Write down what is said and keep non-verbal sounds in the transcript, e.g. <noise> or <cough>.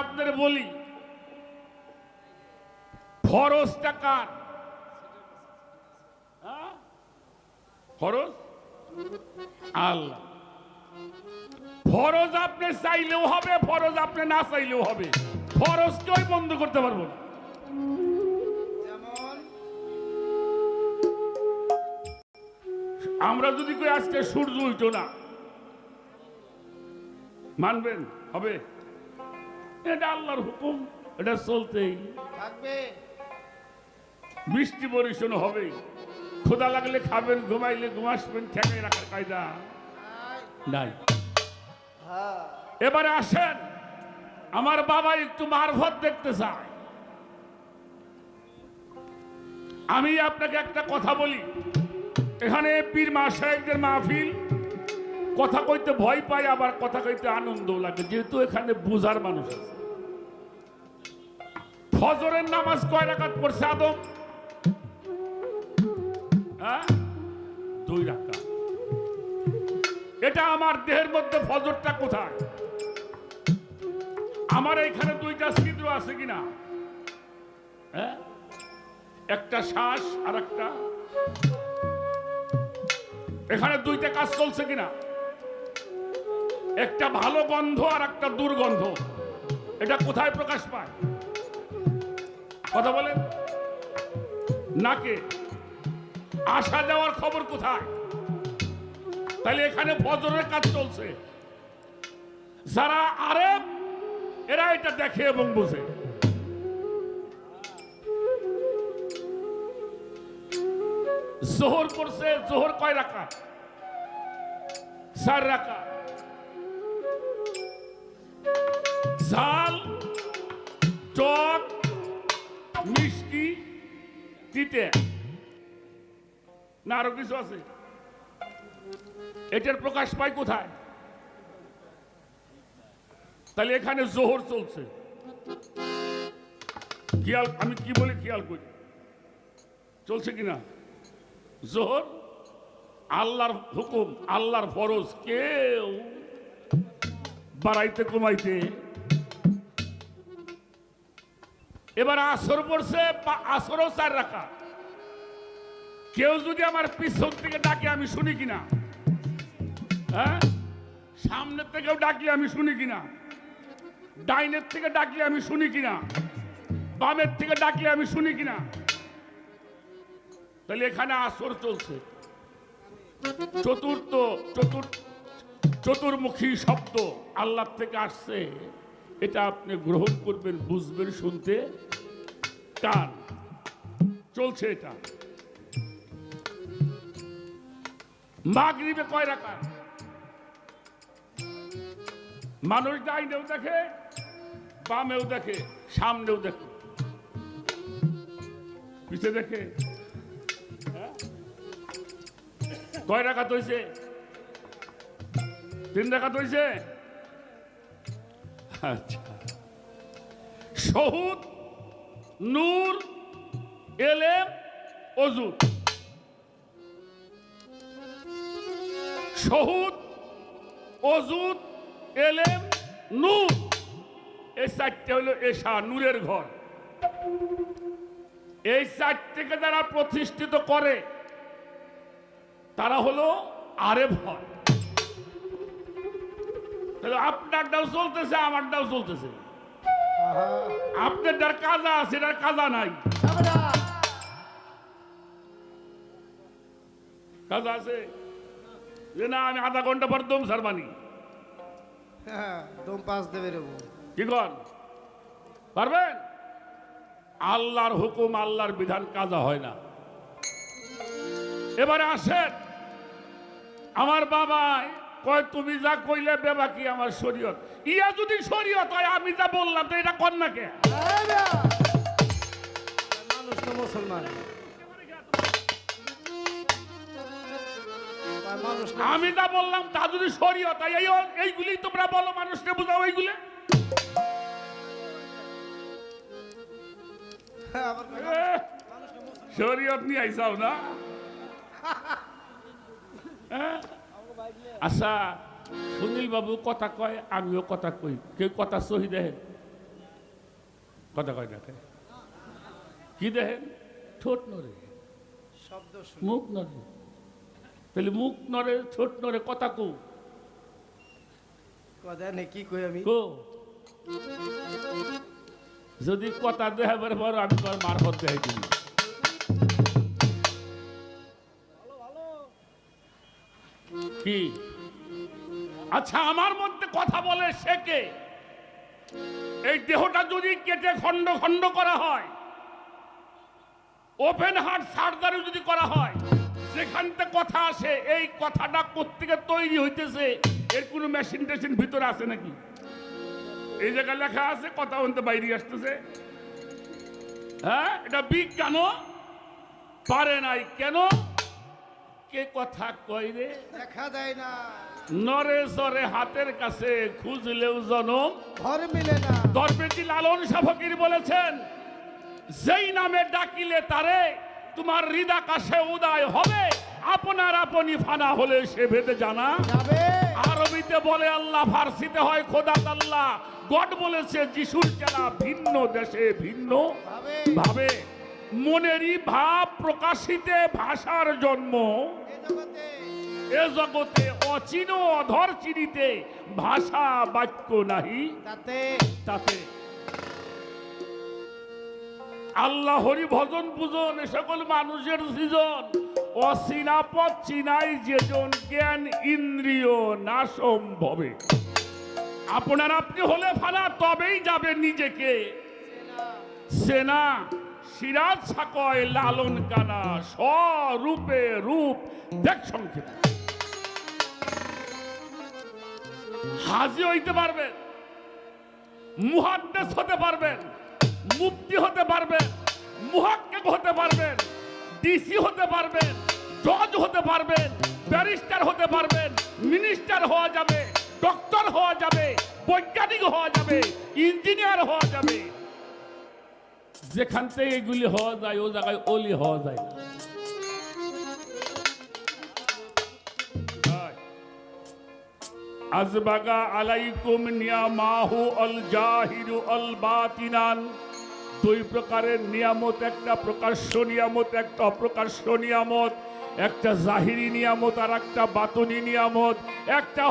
আপনাদের বলি ফরজটা কার? হ্যাঁ? ফরজ? আল্লাহ। ফরজ আপনি চাইলেও হবে ফরজ আপনি না চাইলেও হবে। ফরজ কেউ বন্ধ করতে পারব না। আমরা যদি কই আজকে সূর্য উঠো না মানবেন? হবে? এটা আল্লাহর হুকুম এটা চলতেই। থাকবে। বৃষ্টি বরিশন হবেই ক্ষুদা লাগলে খাবেন ঘুমাইলে ঘুমাসবেন ঠেকাই রাখার কায়দা। নাই। হ্যাঁ। এবারে আসেন আমার বাবা একটু মারফত দেখতে চায়। আমি আপনাকে একটা কথা বলি। এখানে পীর মা সাহেবদের মাহফিল কথা কইতে ভয় পায়, আবার কথা কইতে আনন্দ লাগে। যেহেতু এখানে বুঝার মানুষ আছে। ফজরের নামাজ কয় রাকাত পড়ছে আদম? হ্যাঁ? দুই এটা আমার দেহের মধ্যে ফজরটা কোথায়? আমার এইখানে দুইটা ছিদ্র আছে কিনা? হ্যাঁ? একটা শ্বাস আর একটা এখানে দুইটা কাজ চলছে কিনা? একটা ভালো গন্ধ আর একটা দুর্গন্ধ। এটা কোথায় প্রকাশ পায়? কথা বলেন। নাকে আসা যাওয়ার খবর কোথায়? তাহলে এখানে ফজরের কাজ চলছে। যারা আরেব এরা এটা দেখে এবং বুঝে। জোহর করছে, জোহর কয় রাখা চার রাখা তিতে। না, আরও কিছু আছে? এটার প্রকাশ পায় কোথায়? তাহলে এখানে জোহর চলছে। খেয়াল, আমি কি বলে খেয়াল করি। চলছে কিনা? জোহর, আল্লাহর হুকুম, আল্লাহর ফরজ, কেউ বাড়াইতে কমাইতে এবার আসর পড়ছে আসরও চার রাখা কেউ যদি আমার পিছন থেকে ডাকে, আমি শুনি কিনা? হ্যাঁ? সামনের থেকেও ডাকলে আমি শুনি কিনা? ডাইনের থেকে ডাকলে আমি শুনি কিনা? বামের থেকে ডাকি, আমি শুনি কিনা? তাহলে এখানে আসর চলছে। চতুর্থ চতুর চতুর্মুখী শব্দ আল্লাহ থেকে আসছে। এটা আপনি গ্রহণ করবেন, বুঝবেন, শুনতে। কান চলছে এটা। মাগরিবে কয় রাখা মানুষ ডাইনেও দেখে, বামেও দেখে, সামনেও দেখে। পিছে দেখে। হ্যাঁ? কয় রাখাত হয়েছে তিন রাখাত হয়েছে আচ্ছা। শহুদ নূর, এলেম অজুদ শহুদ অজুদ এলেম, নূর। এই চারটে হলো এশা, নূরের ঘর। এই চারটেকে যারা প্রতিষ্ঠিত করে, তারা হলো আরেব হয়। তাহলে আপনারটাও চলতেছে আমারটাও চলতেছে। আপনারটার কাজা আছে এটার কাজা নাই। কাজা। আছে? যে না আমি আধা ঘণ্টা পর দম সারবানি হ্যাঁ দম পাস দেবে কি কর পারবেন? আল্লাহর হুকুম আল্লাহর বিধান কাজা হয় না। এবারে আসেন। আমার বাবা কয় তুমি যা কইলে বেবা কি আমার শরীয়ত? ইয়া যদি শরীয়ত হয় আমি যা বললাম তো এটা কন্যাকে মানুষ তো মুসলমান। আমি যা বললাম তা যদি শরীয়ত হয় এই এইগুলি তোমরা বলো মানুষকে বুঝাও এইগুলি। শরীয়ত নিয়ে আইসাও না। <laughs> হ্যাঁ? আচ্ছা সুনীল বাবু কথা কয় আমিও কথা কই। কেউ কথা সহি দেয় কথা কয় দেখে কি? দেখেন? ঠোঁট নড়ে। শব্দ মুখ নড়ে। তাহলে মুখ নড়ে ঠোঁট নড়ে কথা কো। কথা নেই কি কই আমি? কো। যদি কথা দেখাবার পর আমি তোর মারফত দেখাই দিবি। কি? আচ্ছা আমার মধ্যে কথা বলে সে কে? এই দেহটা যদি কেটে খণ্ড খণ্ড করা হয় ওপেন হার্ট সার্জারি যদি করা হয় যেখান থেকে কথা আসে, এই কথাটা কোথেকে তৈরি হইতেছে? এর কোনো মেশিন টেশিন ভিতরে আছে নাকি? এই জায়গায় লেখা আছে, কথা বলতে বাইরে আসতেছে। হ্যাঁ এটা বিজ্ঞানও পারে নাই। কেন? কে কথা কয় রে? দেখা দেয় না। নরে সরে হাতের কাছে খুঁজলেও জনম। ঘর মিলে না। দরবেজি লালন শাহ ফকির বলেছেন যেই নামে ডাকিলে তারে তোমার হৃদাকাশে উদয় হবে। আপনার আপনি ফানা হলে সে ভেদে জানা যাবে। আরবিতে বলে আল্লাহ ফার্সিতে হয় খোদা আল্লাহ গড বলেছে যিশুর চেলা ভিন্ন দেশে ভিন্ন ভাবে। ভাবে। মনেরই ভাব প্রকাশিতে ভাষার জন্ম। এ জগতে অচিন অধর চিনিতে ভাষা বাক্য নাহি। তাতে তাতে আল্লাহ হরি ভজন পূজন এ সকল মানুষের সৃজন। অচিনা পথ চিনাই যেজন জ্ঞান ইন্দ্রিয় না সম্ভবে। আপনার আপনি হলে ফানা তবেই যাবে নিজেকে। সেনা। সিরাজ সাকয় লালন কানা, স্বরূপে রূপ। দেখ সংক্ষেপ। হাজি হইতে পারবেন, মুহাদ্দেস হতে পারবেন মুক্তি হতে পারবেন, মুহাক্কেক হতে পারবেন, ডিসি হতে পারবেন, জজ হতে পারবেন, ব্যারিস্টার হতে পারবেন, মিনিস্টার হওয়া যাবে, ডক্টর হওয়া যাবে, বৈজ্ঞানিক হওয়া যাবে, ইঞ্জিনিয়ার হওয়া যাবে। যেখান থেকে এগুলি হওয়া যায়, ও জায়গায় অলি হওয়া যায় না। আজবাগা আলাইকুম নিয়ামাহু জাহিরু বাতিনান। দুই প্রকারের নিয়ামত, একটা প্রকাশ্য নিয়ামত, একটা অপ্রকাশ্য নিয়ামত। একটা জাহিরি নিয়ামত আর একটা বাতনি নিয়ামত। একটা